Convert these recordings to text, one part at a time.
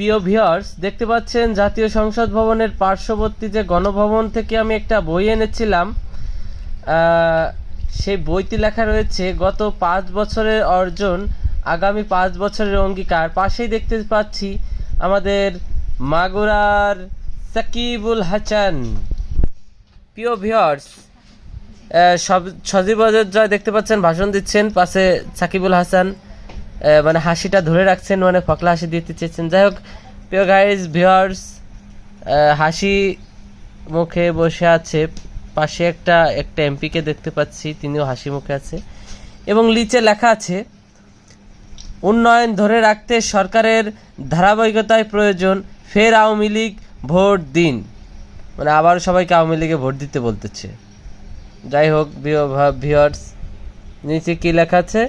প্রিয় ভিউয়ার্স, দেখতে পাচ্ছেন জাতীয় সংসদ ভবনের পার্শ্ববর্তী যে গণভবন থেকে আমি একটা বই এনেছিলাম সেই বইতে লেখা রয়েছে, গত পাঁচ বছরের অর্জন, আগামী পাঁচ বছরের অঙ্গীকার। পাশেই দেখতে পাচ্ছি আমাদের মাগুরার সাকিবুল হাসান। প্রিয় ভিউয়ার্স সব সজীব জয় দেখতে পাচ্ছেন, ভাষণ দিচ্ছেন পাশে সাকিবুল হাসান। মানে হাসিটা ধরে রাখছেন মানে ফকলা হাসি দিতে চেয়েছেন। যাই হোক, প্রিয় গাইজ ভিউয়ার্স হাসি মুখে বসে আছে। পাশে একটা একটা এমপিকে দেখতে পাচ্ছি, তিনিও হাসি মুখে আছে। এবং নিচে লেখা আছে, উন্নয়ন ধরে রাখতে সরকারের ধারাবাহিকতায় প্রয়োজন ফের আওয়ামী লীগ ভোট দিন। মানে আবার সবাইকে আওয়ামী লীগে ভোট দিতে বলতেছে। যাই হোক ভিওর্স নিচে কি লেখা আছে?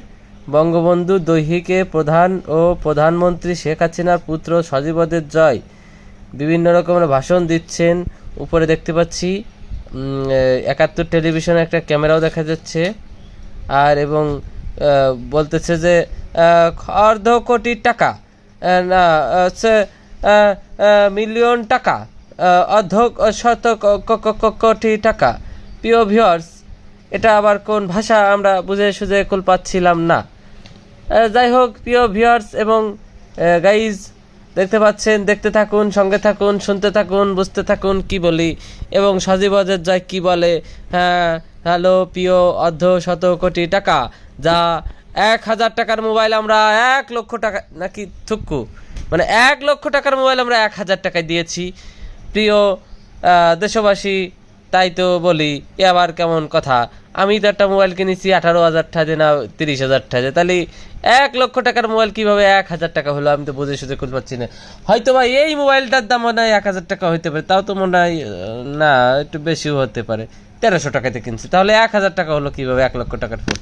বঙ্গবন্ধু দৈহিকে প্রধান ও প্রধানমন্ত্রী শেখ হাসিনার পুত্র সজীবদের জয়। বিভিন্ন রকমের ভাষণ দিচ্ছেন। উপরে দেখতে পাচ্ছি একাত্তর টেলিভিশনে একটা ক্যামেরাও দেখা যাচ্ছে। আর এবং বলতেছে যে অর্ধ কোটি টাকা না, হচ্ছে মিলিয়ন টাকা অর্ধ শত কোটি টাকা। প্রিয় ভিউয়ার্স এটা আবার কোন ভাষা আমরা বুঝে সুঝে কুল পাচ্ছিলাম না। যাই হোক, প্রিয় ভিউয়ার্স এবং গাইজ দেখতে পাচ্ছেন, দেখতে থাকুন, সঙ্গে থাকুন, শুনতে থাকুন, বুঝতে থাকুন কি বলি। এবং সজীবজের জয় কি বলে? হ্যাঁ হ্যালো, প্রিয় অর্ধ শত কোটি টাকা, যা এক হাজার টাকার মোবাইল আমরা এক লক্ষ টাকা, নাকি থুক্কু মানে এক লক্ষ টাকার মোবাইল আমরা এক হাজার টাকায় দিয়েছি। প্রিয় দেশবাসী, তাই তো বলি, এ আবার কেমন কথা? আমি তো একটা মোবাইল কিনেছি, আঠারো হাজার ঠাজে না তিরিশ হাজার ঠাজে তাহলে এক লক্ষ টাকার মোবাইল কীভাবে এক হাজার টাকা হলো? আমি তো বুঝে সুঝে খুঁজে পাচ্ছি না। হয়তো বা এই মোবাইলটার দাম মনে হয় এক হাজার টাকা হইতে পারে, তাও তো মনে হয়, না, একটু বেশিও হতে পারে। তেরোশো টাকাতে কিনছি, তাহলে এক হাজার টাকা হলো কীভাবে এক লক্ষ টাকার ফোন